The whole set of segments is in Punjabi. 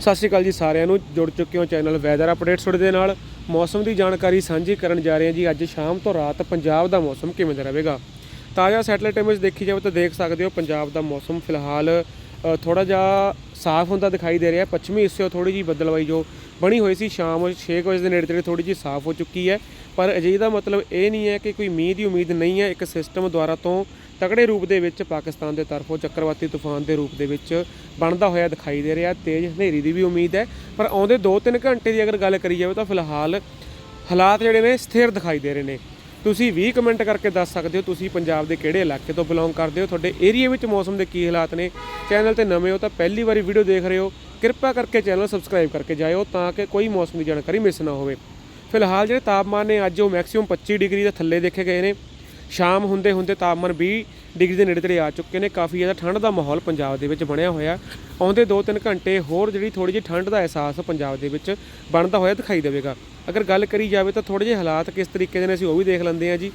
ਸਤਿ ਸ਼੍ਰੀ ਅਕਾਲ ਜੀ ਸਾਰਿਆਂ ਨੂੰ, ਜੁੜ ਚੁੱਕੇ ਹੋ ਚੈਨਲ ਵੈਦਰ ਅਪਡੇਟਸ ਤੁਹਾਡੇ ਦੇ ਨਾਲ। ਮੌਸਮ ਦੀ ਜਾਣਕਾਰੀ ਸਾਂਝੀ ਕਰਨ ਜਾ ਰਹੇ ਹਾਂ ਜੀ ਅੱਜ ਸ਼ਾਮ ਤੋਂ ਰਾਤ ਪੰਜਾਬ ਦਾ ਮੌਸਮ ਕਿਵੇਂ ਦਾ ਰਹੇਗਾ। ਤਾਜ਼ਾ ਸੈਟਲਾਈਟ ਇਮੇਜ ਦੇਖੀ ਜਾਵੇ ਤਾਂ ਦੇਖ ਸਕਦੇ ਹੋ ਪੰਜਾਬ ਦਾ ਮੌਸਮ ਫਿਲਹਾਲ ਥੋੜਾ ਜਿਹਾ ਸਾਫ਼ ਹੁੰਦਾ ਦਿਖਾਈ ਦੇ ਰਿਹਾ। ਪੱਛਮੀ ਹਿੱਸੇ ਥੋੜੀ ਜੀ ਬੱਦਲਵਾਈ ਜੋ ਬਣੀ ਹੋਈ ਸੀ ਸ਼ਾਮ 6 ਵਜੇ ਦੇ ਨੇੜੇ ਤੇੜੇ ਥੋੜੀ ਜੀ ਸਾਫ਼ ਹੋ ਚੁੱਕੀ ਹੈ। ਪਰ ਅਜਿਹੇ ਦਾ ਮਤਲਬ ਇਹ ਨਹੀਂ ਹੈ ਕਿ ਕੋਈ ਮੀਂਹ ਦੀ ਉਮੀਦ ਨਹੀਂ ਹੈ। ਇੱਕ ਸਿਸਟਮ ਦੁਆਰਾ ਤੋਂ ਤਕੜੇ ਰੂਪ ਦੇ ਵਿੱਚ ਪਾਕਿਸਤਾਨ ਦੇ ਤਰਫੋਂ ਚੱਕਰਵਾਤੀ ਤੂਫਾਨ ਦੇ ਰੂਪ ਦੇ ਵਿੱਚ ਬਣਦਾ ਹੋਇਆ ਦਿਖਾਈ ਦੇ ਰਿਹਾ। ਤੇਜ਼ ਹਨੇਰੀ ਦੀ ਵੀ ਉਮੀਦ ਹੈ, ਪਰ ਆਉਂਦੇ 2-3 ਘੰਟੇ ਦੀ ਅਗਰ ਗੱਲ ਕਰੀ ਜਾਵੇ ਤਾਂ ਫਿਲਹਾਲ ਹਾਲਾਤ ਜਿਹੜੇ ਨੇ ਸਥਿਰ ਦਿਖਾਈ ਦੇ ਰਹੇ ਨੇ। ਤੁਸੀਂ ਵੀ ਕਮੈਂਟ ਕਰਕੇ ਦੱਸ ਸਕਦੇ ਹੋ, ਤੁਸੀਂ ਪੰਜਾਬ ਦੇ ਕਿਹੜੇ ਇਲਾਕੇ ਤੋਂ ਬਿਲੋਂਗ ਕਰਦੇ ਹੋ, ਤੁਹਾਡੇ ਏਰੀਆ ਵਿੱਚ ਮੌਸਮ ਦੇ ਕੀ ਹਾਲਾਤ ਨੇ? ਚੈਨਲ ਤੇ ਨਵੇਂ ਹੋ ਤਾਂ ਪਹਿਲੀ ਵਾਰੀ ਵੀਡੀਓ ਦੇਖ ਰਹੇ ਹੋ। ਕਿਰਪਾ ਕਰਕੇ ਚੈਨਲ ਸਬਸਕ੍ਰਾਈਬ ਕਰਕੇ ਜਾਇਓ ਤਾਂ ਕਿ ਕੋਈ ਮੌਸਮ ਦੀ ਜਾਣਕਾਰੀ ਮਿਸ ਨਾ ਹੋਵੇ। ਫਿਲਹਾਲ ਜਿਹੜੇ ਤਾਪਮਾਨ ਨੇ, ਅੱਜ ਉਹ ਮੈਕਸਿਮਮ 25 ਡਿਗਰੀ ਦੇ ਥੱਲੇ ਦੇਖੇ ਗਏ ਨੇ। ਸ਼ਾਮ ਹੁੰਦੇ ਹੁੰਦੇ ਤਾਪਮਾਨ 20 ਡਿਗਰੀ ਦੇ ਨੇੜੇ ਤੇੜੇ ਆ ਚੁੱਕੇ ਨੇ। ਕਾਫੀ ਜ਼ਿਆਦਾ ਠੰਡ ਦਾ ਮਾਹੌਲ ਪੰਜਾਬ ਦੇ ਵਿੱਚ ਬਣਿਆ ਹੋਇਆ। ਆਉਂਦੇ 2-3 ਘੰਟੇ ਹੋਰ ਜਿਹੜੀ ਥੋੜੀ ਜਿਹੀ ਠੰਡ ਦਾ ਅਹਿਸਾਸ ਪੰਜਾਬ ਦੇ ਵਿੱਚ ਬਣਦਾ ਹੋਇਆ ਦਿਖਾਈ ਦੇਵੇਗਾ। ਅਗਰ ਗੱਲ ਕਰੀ ਜਾਵੇ ਤਾਂ ਥੋੜੇ ਜਿਹੇ ਹਾਲਾਤ ਕਿਸ ਤਰੀਕੇ ਦੇ ਨੇ ਅਸੀਂ ਉਹ ਵੀ ਦੇਖ ਲੈਂਦੇ ਹਾਂ ਜੀ।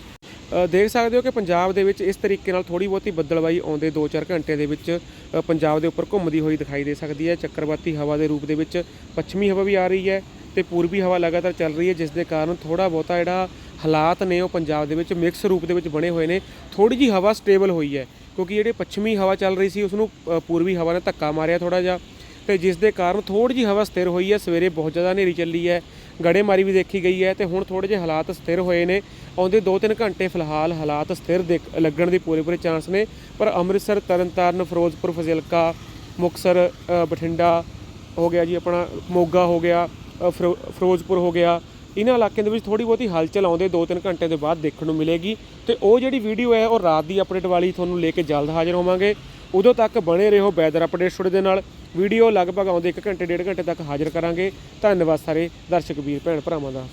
ਦੇਖ ਸਕਦੇ ਹੋ ਕਿ ਪੰਜਾਬ ਦੇ ਵਿੱਚ ਇਸ ਤਰੀਕੇ ਨਾਲ ਥੋੜੀ ਬਹੁਤੀ ਬੱਦਲਵਾਈ ਆਉਂਦੇ 2-4 ਘੰਟੇ ਦੇ ਵਿੱਚ ਪੰਜਾਬ ਦੇ ਉੱਪਰ ਘੁੰਮਦੀ ਹੋਈ ਦਿਖਾਈ ਦੇ ਸਕਦੀ ਹੈ। ਚੱਕਰਵਾਤੀ ਹਵਾ ਦੇ ਰੂਪ ਦੇ ਵਿੱਚ ਪੱਛਮੀ ਹਵਾ ਵੀ ਆ ਰਹੀ ਹੈ ਤੇ ਪੂਰਬੀ ਹਵਾ ਲਗਾਤਾਰ ਚੱਲ ਰਹੀ ਹੈ, ਜਿਸ ਦੇ ਕਾਰਨ ਥੋੜਾ ਬਹੁਤਾ ਜਿਹੜਾ ਹਾਲਾਤ ਨੇ ਉਹ ਪੰਜਾਬ ਦੇ ਵਿੱਚ ਮਿਕਸ ਰੂਪ ਦੇ ਵਿੱਚ ਬਣੇ ਹੋਏ ਨੇ। ਥੋੜੀ ਜੀ ਹਵਾ ਸਟੇਬਲ ਹੋਈ ਹੈ ਕਿਉਂਕਿ ਜਿਹੜੇ ਪੱਛਮੀ ਹਵਾ ਚੱਲ ਰਹੀ ਸੀ ਉਸ ਨੂੰ ਪੂਰਬੀ ਹਵਾ ਨੇ ਧੱਕਾ ਮਾਰਿਆ ਥੋੜਾ ਜਿਹਾ। ਤੇ ਜਿਸ ਦੇ ਕਾਰਨ ਥੋੜੀ ਜੀ ਹਵਾ ਸਥਿਰ ਹੋਈ ਹੈ ਸਵੇਰੇ ਬਹੁਤ ਜ਼ਿਆਦਾ ਹਨੇਰੀ ਚੱਲੀ ਹੈ ਗੜੇਮਾਰੀ ਵੀ ਦੇਖੀ ਗਈ ਹੈ ਤੇ ਹੁਣ ਥੋੜੇ ਜਿਹੇ ਹਾਲਾਤ ਸਥਿਰ ਹੋਏ ਨੇ। ਆਉਂਦੇ 2-3 ਘੰਟੇ ਫਿਲਹਾਲ ਹਾਲਾਤ ਸਥਿਰ ਦੇਖ- ਲੱਗਣ ਦੇ ਪੂਰੇ ਪੂਰੇ ਚਾਂਸ ਨੇ। ਪਰ ਅੰਮ੍ਰਿਤਸਰ ਤਰਨਤਾਰਨ ਫਿਰੋਜ਼ਪੁਰ ਫਜ਼ਿਲਕਾ ਮੁਕਸਰ ਬਠਿੰਡਾ ਹੋ ਗਿਆ ਜੀ ਆਪਣਾ ਮੋਗਾ ਹੋ ਗਿਆ ਅ, ਫਿਰੋਜ਼ਪੁਰ ਹੋ ਗਿਆ। ਇਹਨਾਂ ਇਲਾਕਿਆਂ ਦੇ ਵਿੱਚ ਥੋੜੀ ਬਹੁਤੀ ਹਲਚਲ ਆਉਂਦੇ 2-3 ਘੰਟੇ ਦੇ ਬਾਅਦ ਦੇਖਣ ਨੂੰ ਮਿਲੇਗੀ। ਤੇ ਉਹ ਜਿਹੜੀ ਵੀਡੀਓ ਹੈ, ਉਹ ਰਾਤ ਦੀ ਅਪਡੇਟ ਵਾਲੀ ਤੁਹਾਨੂੰ ਲੈ ਕੇ ਜਲਦ ਹਾਜ਼ਰ ਹੋਵਾਂਗੇ। ਉਦੋਂ ਤੱਕ ਬਣੇ ਰਹੋ ਵੈਦਰ ਅਪਡੇਟ ਤੁਹਾਡੇ ਦੇ ਨਾਲ। ਵੀਡੀਓ ਲਗਭਗ ਆਉਂਦੇ 1 ਘੰਟੇ 1.5 ਘੰਟੇ ਤੱਕ ਹਾਜ਼ਰ ਕਰਾਂਗੇ। ਧੰਨਵਾਦ ਸਾਰੇ ਦਰਸ਼ਕ, ਵੀਰ, ਭੈਣ ਭਰਾਵਾਂ ਦਾ।